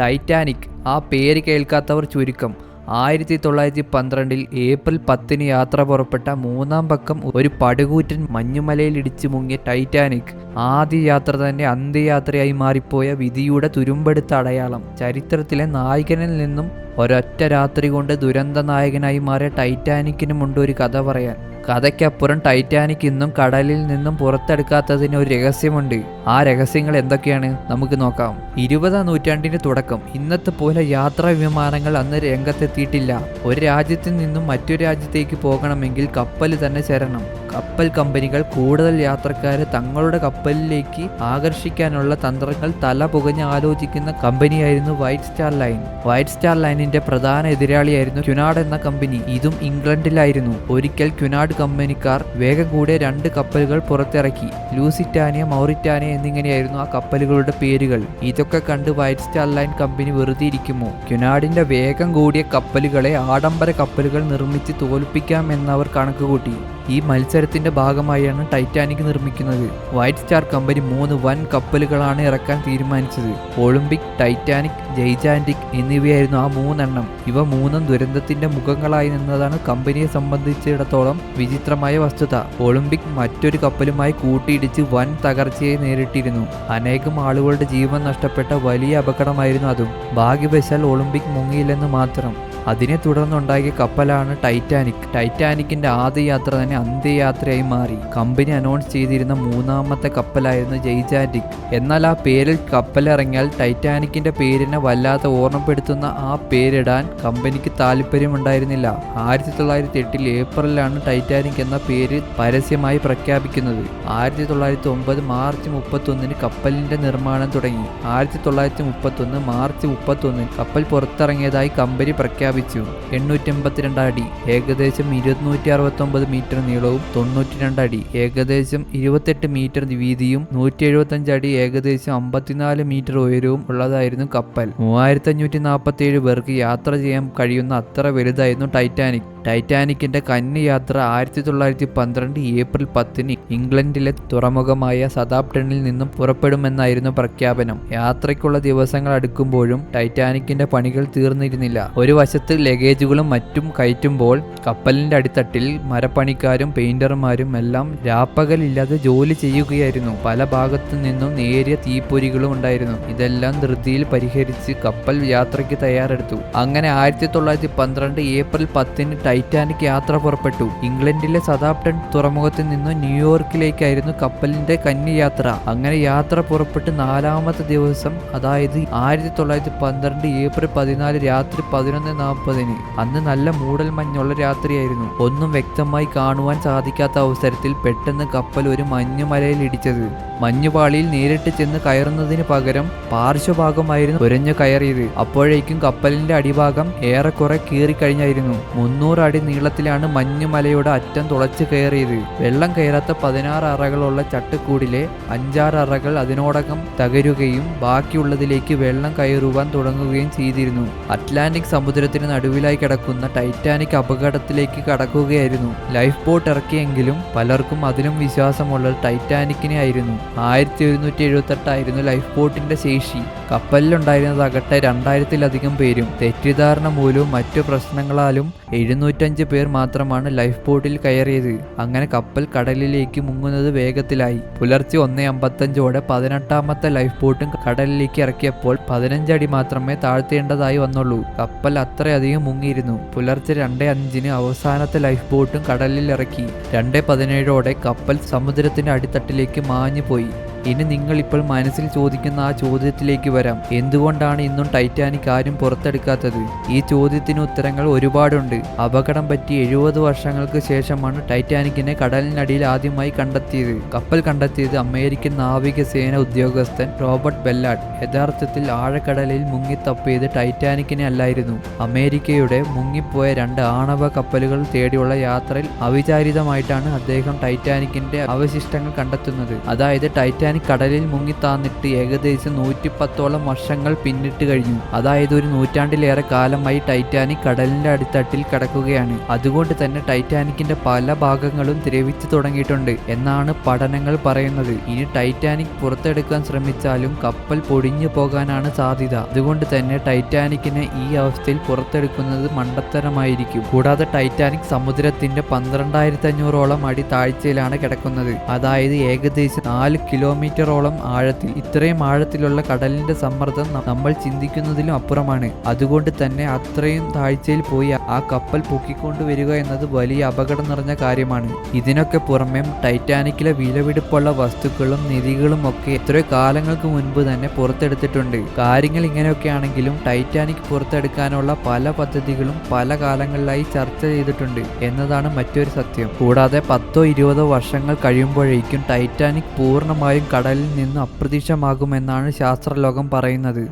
Titanic. ആ പേര് കേൾക്കാത്തവർ ചുരുക്കം. ആയിരത്തി തൊള്ളായിരത്തി പന്ത്രണ്ടിൽ ഏപ്രിൽ പത്തിന് യാത്ര പുറപ്പെട്ട മൂന്നാം പക്കം ഒരു പടുകൂറ്റൻ മഞ്ഞുമലയിൽ ഇടിച്ചു മുങ്ങിയ ടൈറ്റാനിക്. ആദ്യ യാത്ര തന്നെ അന്ത്യയാത്രയായി മാറിപ്പോയ വിധിയുടെ തുരുമ്പെടുത്ത അടയാളം. ചരിത്രത്തിലെ നായകനിൽ നിന്നും ഒരൊറ്റ രാത്രി കൊണ്ട് ദുരന്ത നായകനായി മാറിയ ടൈറ്റാനിക്കിനുമുണ്ട് ഒരു കഥ പറയാൻ. കഥയ്ക്കപ്പുറം ടൈറ്റാനിക് ഇന്നും കടലിൽ നിന്നും പുറത്തെടുക്കാത്തതിന് ഒരു രഹസ്യമുണ്ട്. ആ രഹസ്യങ്ങൾ എന്തൊക്കെയാണ്? നമുക്ക് നോക്കാം. ഇരുപതാം നൂറ്റാണ്ടിന്റെ തുടക്കം. ഇന്നത്തെ പോലെ യാത്രാ വിമാനങ്ങൾ അന്ന് രംഗത്തെത്തിയിട്ടില്ല. ഒരു രാജ്യത്ത് നിന്നും മറ്റൊരു രാജ്യത്തേക്ക് പോകണമെങ്കിൽ കപ്പൽ തന്നെ ചേരണം. കപ്പൽ കമ്പനികൾ കൂടുതൽ യാത്രക്കാരെ തങ്ങളുടെ കപ്പലിലേക്ക് ആകർഷിക്കാനുള്ള തന്ത്രങ്ങൾ തല പുകഞ്ഞ് ആലോചിക്കുന്ന കമ്പനിയായിരുന്നു white star line white star ലൈനിന്റെ പ്രധാന എതിരാളിയായിരുന്നു ക്യുനാഡ് എന്ന കമ്പനി. ഇതും ഇംഗ്ലണ്ടിലായിരുന്നു. ഒരിക്കൽ ക്യുനാഡ് കമ്പനിക്കാർ വേഗം കൂടെ രണ്ട് കപ്പലുകൾ പുറത്തിറക്കി. ലൂസിറ്റാനിയ മൗറിറ്റാനിയ എന്നിങ്ങനെയായിരുന്നു ആ കപ്പലുകളുടെ പേരുകൾ. ഇതൊക്കെ കണ്ട് വൈറ്റ് സ്റ്റാർ ലൈൻ കമ്പനി വെറുതെ ഇരിക്കുമോ? ക്യുനാഡിന്റെ വേഗം കൂടിയ കപ്പലുകളെ ആഡംബര കപ്പലുകൾ നിർമ്മിച്ച് തോൽപ്പിക്കാം എന്നവർ കണക്കുകൂട്ടി. ഈ മത്സരത്തിന്റെ ഭാഗമായാണ് ടൈറ്റാനിക് നിർമ്മിക്കുന്നത്. വൈറ്റ് സ്റ്റാർ കമ്പനി മൂന്ന് വൻ കപ്പലുകളാണ് ഇറക്കാൻ തീരുമാനിച്ചത്. ഒളിമ്പിക് ടൈറ്റാനിക് ജൈജാന്റിക് എന്നിവയായിരുന്നു ആ മൂന്നെണ്ണം. ഇവ മൂന്നും ദുരന്തത്തിന്റെ മുഖങ്ങളായി നിന്നതാണ് കമ്പനിയെ സംബന്ധിച്ചിടത്തോളം വിചിത്രമായ വസ്തുത. ഒളിമ്പിക് മറ്റൊരു കപ്പലുമായി കൂട്ടിയിടിച്ച് വൻ തകർച്ചയെ നേരിട്ടിരുന്നു. അനേകം ആളുകളുടെ ജീവൻ നഷ്ടപ്പെട്ട വലിയ അപകടമായിരുന്നു അതും. ഭാഗ്യവശാൽ ഒളിമ്പിക് മുങ്ങിയില്ലെന്ന് മാത്രം. അതിനെ തുടർന്നുണ്ടാക്കിയ കപ്പലാണ് ടൈറ്റാനിക് ടൈറ്റാനിക്കിന്റെ ആദ്യ യാത്ര തന്നെ അന്ത്യയാത്രയായി മാറി. കമ്പനി അനൗൺസ് ചെയ്തിരുന്ന മൂന്നാമത്തെ കപ്പലായിരുന്നു ജൈജാന്റിക് എന്നാൽ ആ പേരിൽ കപ്പലിറങ്ങിയാൽ ടൈറ്റാനിക്കിന്റെ പേരിനെ വല്ലാതെ ഓർമ്മപ്പെടുത്തുന്ന ആ പേരിടാൻ കമ്പനിക്ക് താല്പര്യമുണ്ടായിരുന്നില്ല. ആയിരത്തി തൊള്ളായിരത്തി എട്ടിൽ ഏപ്രിലാണ് ടൈറ്റാനിക് എന്ന പേര് പരസ്യമായി പ്രഖ്യാപിക്കുന്നത്. ആയിരത്തി തൊള്ളായിരത്തി ഒമ്പത് മാർച്ച് മുപ്പത്തൊന്നിന് കപ്പലിന്റെ നിർമ്മാണം തുടങ്ങി. ആയിരത്തി തൊള്ളായിരത്തി മുപ്പത്തൊന്ന് മാർച്ച് മുപ്പത്തൊന്നിന് കപ്പൽ പുറത്തിറങ്ങിയതായി കമ്പനി പ്രഖ്യാപിച്ചു. എണ്ണൂറ്റി എൺപത്തിരണ്ട് അടി ഏകദേശം ഇരുന്നൂറ്റി അറുപത്തൊമ്പത് മീറ്റർ നീളവും തൊണ്ണൂറ്റി രണ്ട് അടി ഏകദേശം ഇരുപത്തെട്ട് മീറ്റർ വീതിയും നൂറ്റി എഴുപത്തഞ്ച് അടി ഏകദേശം അമ്പത്തിനാല് മീറ്റർ ഉയരവും ഉള്ളതായിരുന്നു കപ്പൽ. മൂവായിരത്തി അഞ്ഞൂറ്റി നാൽപ്പത്തി ഏഴ് പേർക്ക് യാത്ര ചെയ്യാൻ കഴിയുന്ന അത്ര വലുതായിരുന്നു ടൈറ്റാനിക്. ടൈറ്റാനിക്കിന്റെ കന്നി യാത്ര ആയിരത്തി തൊള്ളായിരത്തി പന്ത്രണ്ട് ഏപ്രിൽ പത്തിന് ഇംഗ്ലണ്ടിലെ തുറമുഖമായ സതാപ്ടണിൽ നിന്നും പുറപ്പെടുമെന്നായിരുന്നു പ്രഖ്യാപനം. യാത്രയ്ക്കുള്ള ദിവസങ്ങൾ അടുക്കുമ്പോഴും ടൈറ്റാനിക്കിന്റെ പണികൾ തീർന്നിരുന്നില്ല. ഒരു വശത്ത് ലഗേജുകളും മറ്റും കയറ്റുമ്പോൾ കപ്പലിന്റെ അടിത്തട്ടിൽ മരപ്പണിക്കാരും പെയിന്റർമാരും എല്ലാം രാപ്പകലില്ലാതെ ജോലി ചെയ്യുകയായിരുന്നു. പല ഭാഗത്തു നിന്നും നേരിയ തീപ്പൊരികളും ഉണ്ടായിരുന്നു. ഇതെല്ലാം ധൃതിയിൽ പരിഹരിച്ച് കപ്പൽ യാത്രയ്ക്ക് തയ്യാറെടുത്തു. അങ്ങനെ ആയിരത്തി തൊള്ളായിരത്തി പന്ത്രണ്ട് ഏപ്രിൽ പത്തിന് ടൈറ്റാനിക് യാത്ര പുറപ്പെട്ടു. ഇംഗ്ലണ്ടിലെ സദാപ്റ്റൺ തുറമുഖത്ത് നിന്നും ന്യൂയോർക്കിലേക്കായിരുന്നു കപ്പലിന്റെ കന്നി യാത്ര അങ്ങനെ യാത്ര പുറപ്പെട്ട് നാലാമത്തെ ദിവസം അതായത് ആയിരത്തി തൊള്ളായിരത്തി പന്ത്രണ്ട് ഏപ്രിൽ പതിനാല് രാത്രി പതിനൊന്ന് നാൽപ്പതിന്. അന്ന് നല്ല മൂടൽ മഞ്ഞുള്ള രാത്രിയായിരുന്നു. ഒന്നും വ്യക്തമായി കാണുവാൻ സാധിക്കാത്ത അവസരത്തിൽ പെട്ടെന്ന് കപ്പൽ ഒരു മഞ്ഞുമലയിൽ ഇടിച്ചത്. മഞ്ഞുപാളിയിൽ നേരിട്ട് ചെന്ന് കയറുന്നതിന് പകരം പാർശ്വഭാഗമായിരുന്നു ഉരഞ്ഞു കയറിയത്. അപ്പോഴേക്കും കപ്പലിന്റെ അടിഭാഗം ഏറെക്കുറെ കീറിക്കഴിഞ്ഞായിരുന്നു. മുന്നൂറ് അടി നീളത്തിലാണ് മഞ്ഞുമലയുടെ അറ്റം തുളച്ചു കയറിയത്. വെള്ളം കയറാത്ത പതിനാറ് അറകളുള്ള ചട്ടക്കൂടിലെ അഞ്ചാറ് അറകൾ അതിനോടകം തകരുകയും ബാക്കിയുള്ളതിലേക്ക് വെള്ളം കയറുവാൻ തുടങ്ങുകയും ചെയ്തിരുന്നു. അറ്റ്ലാന്റിക് സമുദ്രത്തിന് നടുവിലായി കിടക്കുന്ന ടൈറ്റാനിക് അപകടത്തിലേക്ക് കടക്കുകയായിരുന്നു. ലൈഫ് ബോട്ട് ഇറക്കിയെങ്കിലും പലർക്കും അതിലും വിശ്വാസമുള്ളത് ടൈറ്റാനിക്കിനെ ആയിരുന്നു. ആയിരത്തി ഒരുന്നൂറ്റി എഴുപത്തെട്ടായിരുന്നു ലൈഫ് ബോട്ടിന്റെ ശേഷി. കപ്പലിലുണ്ടായിരുന്നതാകട്ടെ രണ്ടായിരത്തിലധികം പേരും. തെറ്റിദ്ധാരണ മൂലവും മറ്റു പ്രശ്നങ്ങളാലും എഴുന്നൂറ്റഞ്ച് പേർ മാത്രമാണ് ലൈഫ് ബോട്ടിൽ കയറിയത്. അങ്ങനെ കപ്പൽ കടലിലേക്ക് മുങ്ങുന്നത് വേഗത്തിലായി. പുലർച്ചെ ഒന്നേ അമ്പത്തഞ്ചോടെ പതിനെട്ടാമത്തെ ലൈഫ് ബോട്ടും കടലിലേക്ക് ഇറക്കിയപ്പോൾ പതിനഞ്ചടി മാത്രമേ താഴ്ത്തേണ്ടതായി വന്നുള്ളൂ. കപ്പൽ അത്രയധികം മുങ്ങിയിരുന്നു. പുലർച്ചെ രണ്ടേ അഞ്ചിന് അവസാനത്തെ ലൈഫ് ബോട്ടും കടലിൽ ഇറക്കി രണ്ടേ പതിനേഴോടെ കപ്പൽ സമുദ്രത്തിന്റെ അടിത്തട്ടിലേക്ക് മാഞ്ഞു പോയി ഇനി നിങ്ങൾ ഇപ്പോൾ മനസ്സിൽ ചോദിക്കുന്ന ആ ചോദ്യത്തിലേക്ക് വരാം. എന്തുകൊണ്ടാണ് ഇന്നും ടൈറ്റാനിക് ആരും പുറത്തെടുക്കാത്തത്? ഈ ചോദ്യത്തിന് ഉത്തരങ്ങൾ ഒരുപാടുണ്ട്. അപകടം പറ്റി എഴുപത് വർഷങ്ങൾക്ക് ശേഷമാണ് ടൈറ്റാനിക്കിനെ കടലിനടിയിൽ ആദ്യമായി കണ്ടെത്തിയത്. കപ്പൽ കണ്ടെത്തിയത് അമേരിക്കൻ നാവികസേന ഉദ്യോഗസ്ഥൻ റോബർട്ട് ബെല്ലാഡ് യഥാർത്ഥത്തിൽ ആഴക്കടലിൽ മുങ്ങിത്തപ്പിയത് ടൈറ്റാനിക്കിനെ അല്ലായിരുന്നു. അമേരിക്കയുടെ മുങ്ങിപ്പോയ രണ്ട് ആണവ കപ്പലുകൾ തേടിയുള്ള യാത്രയിൽ അവിചാരിതമായിട്ടാണ് അദ്ദേഹം ടൈറ്റാനിക്കിന്റെ അവശിഷ്ടങ്ങൾ കണ്ടെത്തുന്നത്. അതായത് ടൈറ്റാനിക് ടൈറ്റാനിക് കടലിൽ മുങ്ങിത്താന്നിട്ട് ഏകദേശം നൂറ്റിപ്പത്തോളം വർഷങ്ങൾ പിന്നിട്ട് കഴിഞ്ഞു. അതായത് ഒരു നൂറ്റാണ്ടിലേറെ കാലമായി ടൈറ്റാനിക് കടലിന്റെ അടിത്തട്ടിൽ കിടക്കുകയാണ്. അതുകൊണ്ട് തന്നെ ടൈറ്റാനിക്കിന്റെ പല ഭാഗങ്ങളും ദ്രവിച്ചു തുടങ്ങിയിട്ടുണ്ട് എന്നാണ് പഠനങ്ങൾ പറയുന്നത്. ഇനി ടൈറ്റാനിക് പുറത്തെടുക്കാൻ ശ്രമിച്ചാലും കപ്പൽ പൊടിഞ്ഞു പോകാനാണ് സാധ്യത. അതുകൊണ്ട് തന്നെ ടൈറ്റാനിക്കിനെ ഈ അവസ്ഥയിൽ പുറത്തെടുക്കുന്നത് മണ്ടത്തരമായിരിക്കും. കൂടാതെ ടൈറ്റാനിക് സമുദ്രത്തിന്റെ പന്ത്രണ്ടായിരത്തി അഞ്ഞൂറോളം അടി താഴ്ചയിലാണ് കിടക്കുന്നത്. അതായത് ഏകദേശം നാല് കിലോമീറ്ററോളം ആഴത്തിൽ ഇത്രയും ആഴത്തിലുള്ള കടലിന്റെ സമ്മർദ്ദം നമ്മൾ ചിന്തിക്കുന്നതിലും അപ്പുറമാണ്. അതുകൊണ്ട് തന്നെ അത്രയും താഴ്ചയിൽ പോയി ആ കപ്പൽ പൊക്കിക്കൊണ്ടുവരിക എന്നത് വലിയ അപകടം നിറഞ്ഞ കാര്യമാണ്. ഇതിനൊക്കെ പുറമെ ടൈറ്റാനിക്കിലെ വിലപിടിപ്പുള്ള വസ്തുക്കളും നിധികളും ഒക്കെ എത്രയോ കാലങ്ങൾക്ക് മുൻപ് തന്നെ പുറത്തെടുത്തിട്ടുണ്ട്. കാര്യങ്ങൾ ഇങ്ങനെയൊക്കെ ആണെങ്കിലും ടൈറ്റാനിക് പുറത്തെടുക്കാനുള്ള പല പദ്ധതികളും പല കാലങ്ങളിലായി ചർച്ച ചെയ്തിട്ടുണ്ട് എന്നതാണ് മറ്റൊരു സത്യം. കൂടാതെ പത്തോ ഇരുപതോ വർഷങ്ങൾ കഴിയുമ്പോഴേക്കും ടൈറ്റാനിക് പൂർണമായും കടലിൽ നിന്ന് അപ്രത്യക്ഷമാകുമെന്നാണ് ശാസ്ത്രലോകം പറയുന്നത്.